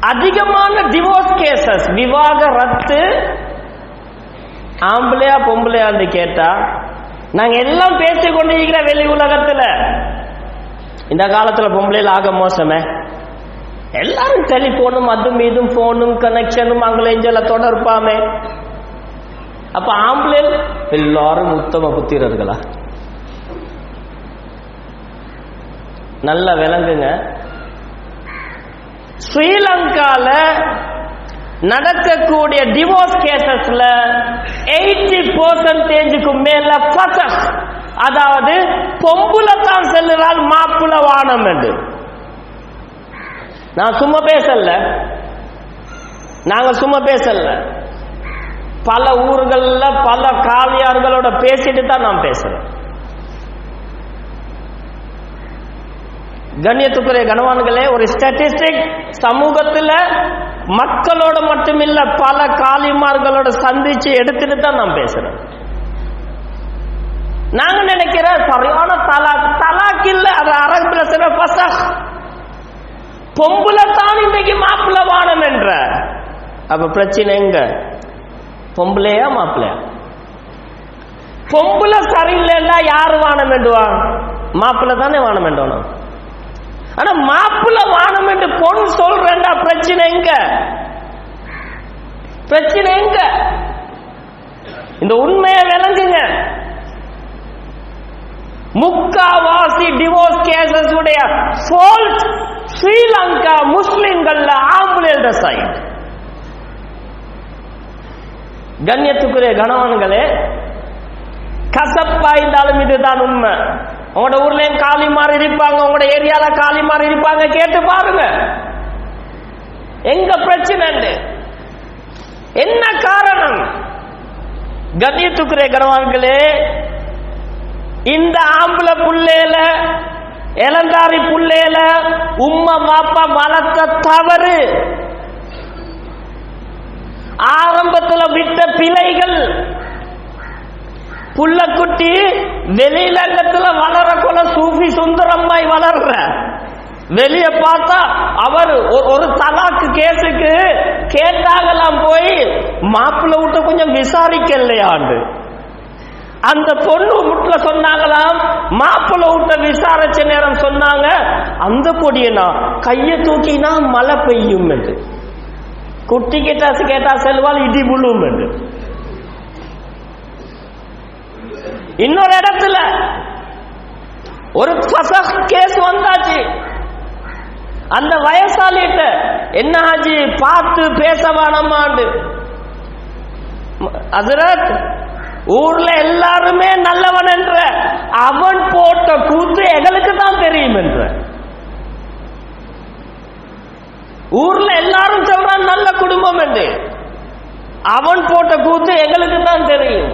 அதிகமான divorce cases விவாக ரத்து. ஆம்பளையா பொம்பளையான்னு கேட்டா நாங்க எல்லாம் பேசிக் கொண்டிருக்கிற வெளி உலகத்துல இந்த காலத்துல பொம்பளையில ஆக மோசமே? எல்லாரும் டெலிபோனும் அதும் இதும் போனும் கனெக்ஷனும் அங்கிலேஞ்சல தொடர்பாமே? அப்ப ஆம்பளை எல்லாரும் உத்தம புத்திரர்களா? நல்லா விளங்குங்க. ஸ்ரீலங்கால நடக்கக்கூடிய டிவோர்ஸ் கேசஸ்ல எயிட்டி பர்சன்டேஜுக்கு மேல ஃபசக் அதாவது பொம்புல தான் செல்லுறால் மாப்பிள வானம் என்று. நான் சும்மா பேசல. நாங்க சும்மா பேசல. பல ஊர்கள்ல பல காவியார்களோட பேசிட்டு தான் நான் பேசுறேன். கண்ணியத்துக்குரிய கனவான்களே ஒரு ஸ்டாட்டிஸ்டிக் சமூகத்துல மக்களோட மட்டுமில்ல பல காலிமார்களோட சந்திச்சு எடுத்துட்டு தான் நான் பேசுறேன். நாங்க நினைக்கிற சரியான தலாக் தலாக் இல்ல அது அரபுல சில பசக் பொம்புல தான் இன்னைக்கு மாப்பிள்ள வானம் என்ற. அப்ப பிரச்சனை எங்க? பொம்பளையா மாப்பிள்ளையா? பொம்புல சரியில்லைன்னா யாரு வானம் வேண்டுவான்? மாப்பிள்ள தானே வானம் வேண்டணும் ஆனா மாப்பிள்ள வானம் என்று பொன் சொல்றா பிரச்சனை எங்க? பிரச்சனை எங்க? இந்த உண்மையை விளங்குங்க. முக்காவாசி டிவோர்ஸ் கேசஸ் உடைய ஃபோல்ட் ஸ்ரீலங்கா முஸ்லிம்கள்ல ஆம்புலேட சைட் கண்ணியத்துக்குரிய கணவன்களே கசப்பா இருந்தாலும் இதுதான் உண்மை. உங்களோட ஊர்லயும் காலிமார் இருப்பாங்க உங்களோட ஏரியால காலிமார் இருப்பாங்க கேட்டு பாருங்க. எங்க பிரச்சனை என்ன காரணம்? கண்ணியத்துக்குரிய கணவான்களே இந்த ஆம்பளை புள்ளையில இளந்தாரி புள்ளையில உம்மா பாப்பா வளர்த்த தவறு. ஆரம்பத்தில் விட்ட பிழைகள். புள்ளக்குட்டி வெளியிலங்கத்துல வளர கொல சூஃபி சுந்தரம்மாய் வளர்ற. வெளிய பார்த்தா அவர் ஒ- ஒரு தலாக்கு கேஸுக்கு கேட்டாங்களாம் போய் மாப்பிள்ள விட்ட கொஞ்சம் விசாரிக்கலையாண்டு. அந்த பொண்ணு வீட்டுல சொன்னாங்களாம் மாப்பிள்ள விட்ட விசாரிச்ச நேரம் சொன்னாங்க அந்த கொடியனா கைய தூக்கினா மழை பெய்யும் என்று குட்டி கேட்டா கேட்டா செல்வால் இடி விழும் என்று இன்னொரு இடத்துல ஒரு பசக் கேஸ் வந்தாச்சு. அந்த வயசாலிட்ட என்ன ஆச்சு பார்த்து பேச வேணாமாண்டு. ஹசரத் ஊர்ல எல்லாருமே நல்லவன் என்ற அவன் போட்ட கூத்து எங்களுக்கு தான் தெரியும் என்ற ஊர்ல எல்லாரும் சொல்றான் நல்ல குடும்பம் என்று. அவன் போட்ட கூத்து எங்களுக்கு தான் தெரியும்.